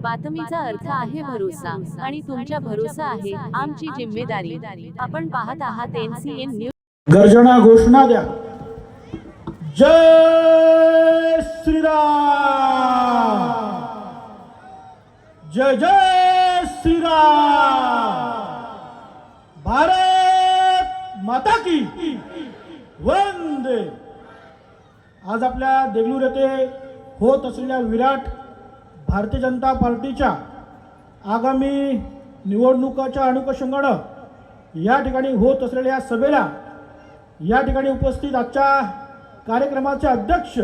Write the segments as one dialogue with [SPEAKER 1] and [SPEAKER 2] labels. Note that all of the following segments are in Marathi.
[SPEAKER 1] बातमीचा अर्थ आहे भरोसा. आणि तुमच्या भरोसा आहे आमची जिम्मेदारी. आपण पाहत आहात एनसीएन न्यूज
[SPEAKER 2] गर्जना घोषणा द्या. जय श्रीराम. जय जय श्रीराम. भारत माता की. वंदे. आज आपल्या देगलूर येथे होत असलेल्या विराट भारतीय जनता पार्टीच्या आगामी निवडणुकाच्या अनुषंगानं या ठिकाणी होत असलेल्या या सभेला या ठिकाणी उपस्थित आजच्या कार्यक्रमाचे अध्यक्ष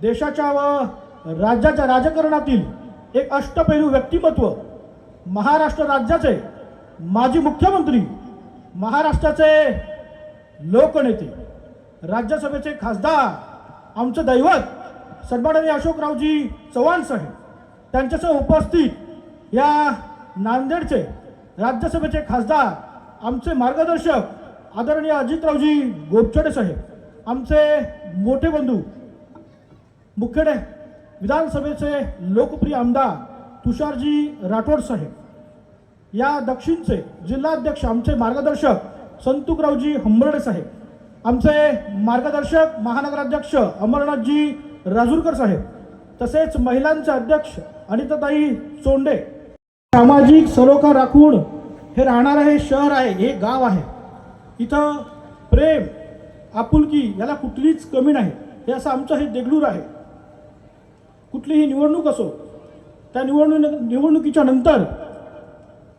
[SPEAKER 2] देशाच्या व राज्याच्या राजकारणातील एक अष्टपैलू व्यक्तिमत्व महाराष्ट्र राज्याचे माजी मुख्यमंत्री महाराष्ट्राचे लोकनेते राज्यसभेचे खासदार आमचं दैवत सन्माननीय अशोकरावजी चव्हाण साहेब त्यांच्यासह उपस्थित या नांदेडचे राज्यसभेचे खासदार आमचे मार्गदर्शक आदरणीय अजितरावजी गोपचडे साहेब आमचे मोठे बंधू मुखेडे विधानसभेचे लोकप्रिय आमदार तुषारजी राठोड साहेब या दक्षिणचे जिल्हाध्यक्ष आमचे मार्गदर्शक संतुकरावजी हंबर्डे साहेब आमचे मार्गदर्शक महानगराध्यक्ष अमरनाथजी राजूरकर साहेब तसेच महिलांचे अध्यक्ष अनिताताई चोंडे सामाजिक सलोखा राखून हे राहणारं हे शहर आहे हे गाव आहे. इथं प्रेम आपुलकी याला कुठलीच कमी नाही. हे असं आमचं हे देगलूर आहे. कुठलीही निवडणूक असो त्या निवडणूक निवडणुकीच्या नंतर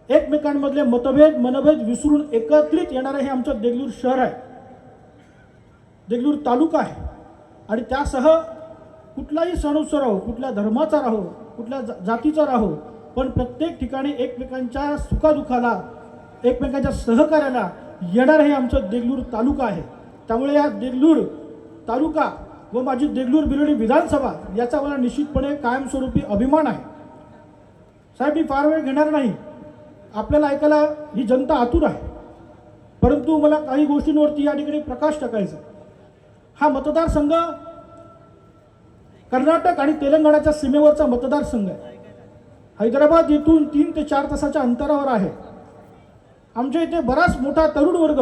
[SPEAKER 2] एकमेकांमधले मतभेद मनभेद विसरून एकत्रित येणारं हे आमचं देगलूर शहर आहे. देगलूर तालुका आहे. आणि त्यासह कुठलाही सणोत्सव राहो कुठल्या धर्माचा राहो कुठल्या जा- जातीचा राहो पण प्रत्येक ठिकाणी एकमेकांच्या सुखादुखाला एकमेकांच्या सहकार्याला येणार हे आमचं देगलूर तालुका आहे. त्यामुळे या देगलूर तालुका व माझी देगलूर बिलोडी विधानसभा याचा मला निश्चितपणे कायमस्वरूपी अभिमान आहे. साहेब मी फार वेळ घेणार नाही. आपल्याला ऐकायला ही जनता आतुर आहे. परंतु मला काही गोष्टींवरती या ठिकाणी प्रकाश टाकायचा हा मतदारसंघ कर्नाटक आणि तेलंगणाच्या सीमेवरचा मतदारसंघ आहे. हैदराबाद येथून तीन ते चार तासाच्या अंतरावर आहे. आमच्या इथे बराच मोठा तरुण वर्ग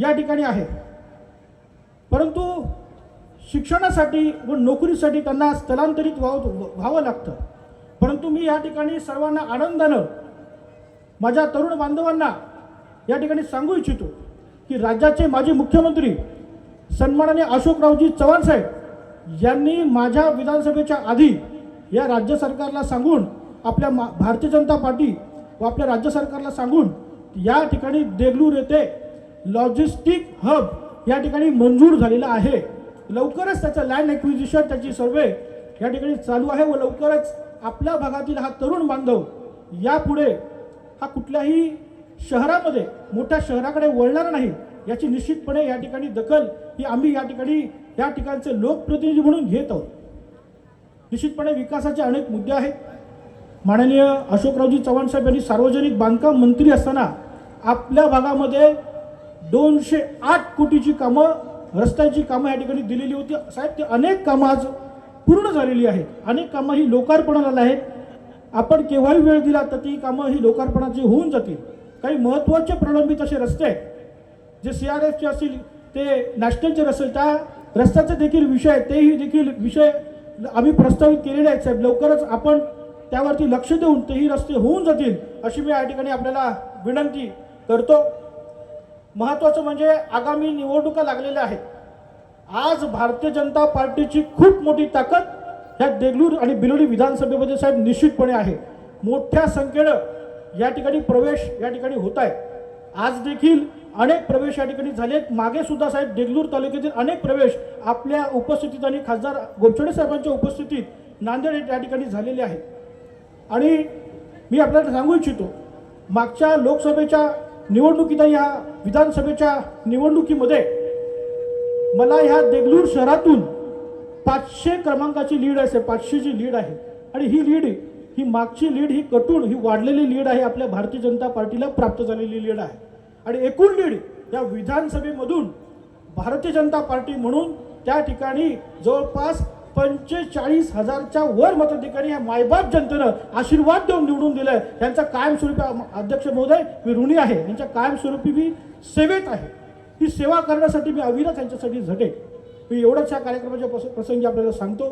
[SPEAKER 2] या ठिकाणी आहे. परंतु शिक्षणासाठी व नोकरीसाठी त्यांना स्थलांतरित व्हावं व्हावं लागतं. परंतु मी या ठिकाणी सर्वांना आनंदानं माझ्या तरुण बांधवांना या ठिकाणी सांगू इच्छितो की राज्याचे माजी मुख्यमंत्री सन्मानाने अशोकरावजी चव्हाण साहेब यांनी माझ्या विधानसभेच्या आधी या राज्य सरकारला सांगून आपल्या मा भारतीय जनता पार्टी व आपल्या राज्य सरकारला सांगून या ठिकाणी देगलूर येथे लॉजिस्टिक हब या ठिकाणी मंजूर झालेला आहे. लवकरच त्याचं लँड ॲक्विजिशन त्याची सर्वे या ठिकाणी चालू आहे व लवकरच आपल्या भागातील हा तरुण बांधव यापुढे हा कुठल्याही शहरामध्ये मोठ्या शहराकडे वळणार नाही. याची निश्चितपणे या ठिकाणी दखल ही आम्ही या ठिकाणी या ठिकाणचे लोकप्रतिनिधी म्हणून घेत आहोत. निश्चितपणे विकासाचे अनेक मुद्दे आहेत. माननीय अशोकरावजी चव्हाण साहेब यांनी सार्वजनिक बांधकाम मंत्री असताना आपल्या भागामध्ये दोनशे आठ कोटीची कामं रस्त्याची कामं या ठिकाणी दिलेली होती. साहेब ते अनेक कामं आज पूर्ण झालेली आहेत. अनेक कामं ही लोकार्पणाला आहेत. आपण केव्हाही वेळ दिला तर ती कामं ही लोकार्पणाची होऊन जातील. काही महत्त्वाचे प्रलंबित असे रस्ते आहेत जे सी आर एफचे असतील ते नॅशनलचे रस्ते त्या रस्त्याचे देखील विषय तेही देखील विषय आम्ही प्रस्तावित केलेले आहेत साहेब. लवकरच आपण त्यावरती लक्ष देऊन तेही रस्ते होऊन जातील अशी मी या ठिकाणी आपल्याला विनंती करतो. महत्त्वाचं म्हणजे आगामी निवडणुका लागलेल्या आहेत. आज भारतीय जनता पार्टीची खूप मोठी ताकद ह्या देगलूर आणि बिलोडी विधानसभेमध्ये साहेब निश्चितपणे आहे. मोठ्या संख्येनं या ठिकाणी प्रवेश या ठिकाणी होत आहे. आज देखील अनेक प्रवेश या ठिकाणी झाले मागे सुद्धा साहेब देगलूर तालुक्यातील अनेक प्रवेश आपल्या उपस्थितीत आणि खासदार गोपचडे साहेबांच्या उपस्थितीत नांदेड या ठिकाणी झालेले आहेत. आणि मी आपल्याला सांगू इच्छितो मागच्या लोकसभेच्या निवडणुकीत या विधानसभेच्या निवडणुकीमध्ये मला ह्या देगलूर शहरातून पाचशे क्रमांकाची लीड असे पाचशेची लीड आहे. आणि ही लीड ही मागची लीड ही कटून ही वाढलेली लीड आहे आपल्या भारतीय जनता पार्टीला प्राप्त झालेली लीड आहे. आणि एकूण लीड या विधानसभेमधून भारतीय जनता पार्टी म्हणून त्या ठिकाणी जवळपास पंचेचाळीस हजारच्या वर मताधिकारी या मायबाप जनतेनं आशीर्वाद देऊन निवडून दिलंय. त्यांचा कायमस्वरूपी अध्यक्ष महोदय मी ऋणी आहे. यांच्या कायमस्वरूपी मी सेवेत आहे. ही सेवा करण्यासाठी मी अविरत यांच्यासाठी झटे मी एवढंच या कार्यक्रमाच्या प्रसंगी आपल्याला सांगतो.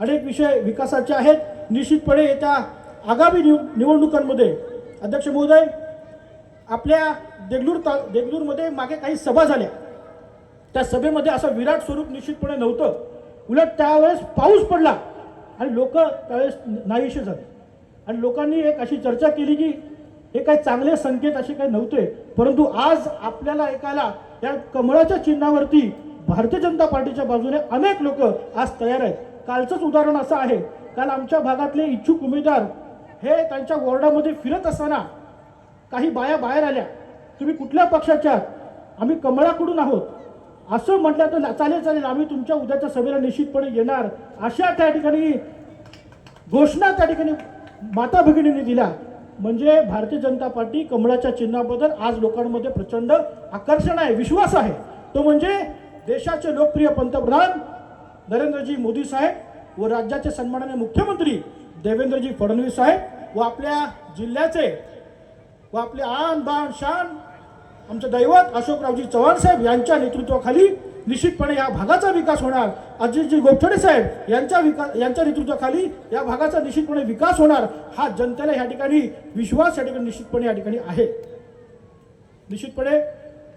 [SPEAKER 2] अनेक विषय विकासाचे आहेत. निश्चितपणे येत्या आगामी निव निवडणुकांमध्ये अध्यक्ष महोदय आपल्या देगलूर ता देगलूरमध्ये मागे काही सभा झाल्या. त्या सभेमध्ये असं विराट स्वरूप निश्चितपणे नव्हतं. उलट त्यावेळेस पाऊस पडला आणि लोक त्यावेळेस नाहीशी झाले. आणि लोकांनी एक अशी चर्चा केली की हे काही चांगले संकेत असे काही नव्हते. परंतु आज आपल्याला ऐकायला या कमळाच्या चिन्हावरती भारतीय जनता पार्टीच्या बाजूने अनेक लोक आज तयार आहेत. कालचंच उदाहरण असं आहे. काल आमच्या भागातले इच्छुक उमेदवार हे त्यांच्या वॉर्डामध्ये फिरत असताना काही बाया बाहेर आल्या. तुम्ही कुठल्या पक्षाच्या? आम्ही कमळाकडून आहोत. असं म्हटलं तर चालेल चालेल. आम्ही तुमच्या उद्याच्या सभेला निश्चितपणे येणार. अशा त्या ठिकाणी घोषणा त्या ठिकाणी माता भगिनीने दिल्या. म्हणजे भारतीय जनता पार्टी कमळाच्या चिन्हाबद्दल आज लोकांमध्ये प्रचंड आकर्षण आहे विश्वास आहे. तो म्हणजे देशाचे लोकप्रिय पंतप्रधान नरेंद्रजी मोदी साहेब व राज्याचे सन्माननीय मुख्यमंत्री देवेंद्रजी फडणवीस साहेब व आपल्या जिल्ह्याचे व आपले आन बान शान आमचं दैवत अशोकरावजी चव्हाण साहेब यांच्या नेतृत्वाखाली निश्चितपणे या भागाचा विकास होणार. अजितजी गोपछडे साहेब यांच्या विकास यांच्या नेतृत्वाखाली या भागाचा निश्चितपणे विकास होणार. हा जनतेला या ठिकाणी विश्वास या ठिकाणी निश्चितपणे या ठिकाणी आहे. निश्चितपणे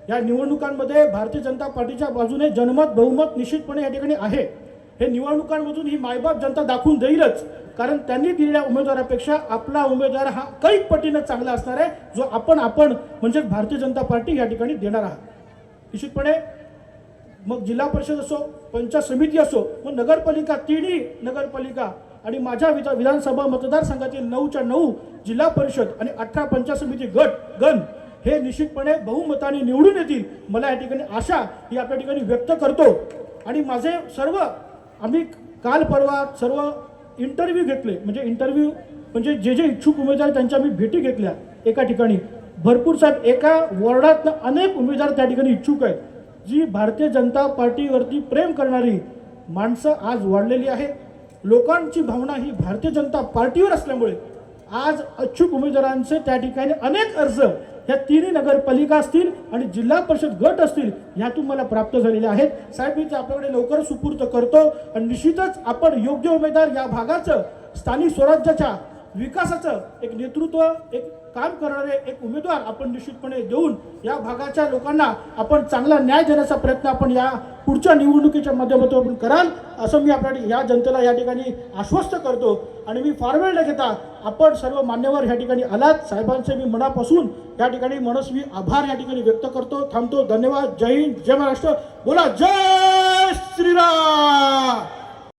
[SPEAKER 2] या निवडणुकांमध्ये भारतीय जनता पार्टीच्या बाजूने जनमत बहुमत निश्चितपणे या ठिकाणी आहे. हे निवडणुकांमधून ही मायबाप जनता दाखवून देईलच. कारण त्यांनी दिलेल्या उमेदवारापेक्षा आपला उमेदवार हा कैक पटीनं चांगला असणार आहे जो आपण आपण म्हणजेच भारतीय जनता पार्टी या ठिकाणी देणार आहात. निश्चितपणे मग जिल्हा परिषद असो पंचायत समिती असो मग नगरपालिका तिन्ही नगरपालिका आणि माझ्या विधा विधानसभा मतदारसंघातील नऊच्या नऊ जिल्हा परिषद आणि अठरा पंचायत समिती गट गण हे निश्चितपणे बहुमताने निवडून येतील मला या ठिकाणी आशा ही आपल्या ठिकाणी व्यक्त करतो. आणि माझे सर्व आम्ही काल परवा सर्व इंटरव्ह्यू घेतले. म्हणजे इंटरव्ह्यू म्हणजे जे जे इच्छुक उमेदवार त्यांच्या मी भेटी घेतल्या एका ठिकाणी. भरपूर साहेब एका वॉर्डातनं अनेक उमेदवार त्या ठिकाणी इच्छुक आहेत. जी भारतीय जनता पार्टीवरती प्रेम करणारी माणसं आज वाढलेली आहे. लोकांची भावना ही भारतीय जनता पार्टीवर असल्यामुळे आज इच्छुक उमेदवारांचे त्या ठिकाणी अनेक अर्ज ह्या तिन्ही नगरपालिका असतील आणि जिल्हा परिषद गट असतील ह्यातून मला प्राप्त झालेले आहेत. साहेब मी ते आपल्याकडे लवकर सुपूर्त करतो. आणि निश्चितच आपण योग्य उमेदवार या भागाचं स्थानिक स्वराज्याच्या विकासाचं एक नेतृत्व एक काम करणारे एक उमेदवार आपण निश्चितपणे देऊन या भागाच्या लोकांना आपण चांगला न्याय देण्याचा प्रयत्न आपण या पुढच्या निवडणुकीच्या माध्यमातून आपण कराल असं मी आपल्या या जनतेला या ठिकाणी आश्वस्त करतो. आणि मी फार वेळ न घेता आपण सर्व मान्यवर या ठिकाणी आलात. साहेबांचे मी मनापासून या ठिकाणी मनस्वी आभार या ठिकाणी व्यक्त करतो. थांबतो. धन्यवाद. जय हिंद. जय महाराष्ट्र. बोला. जय श्रीराम!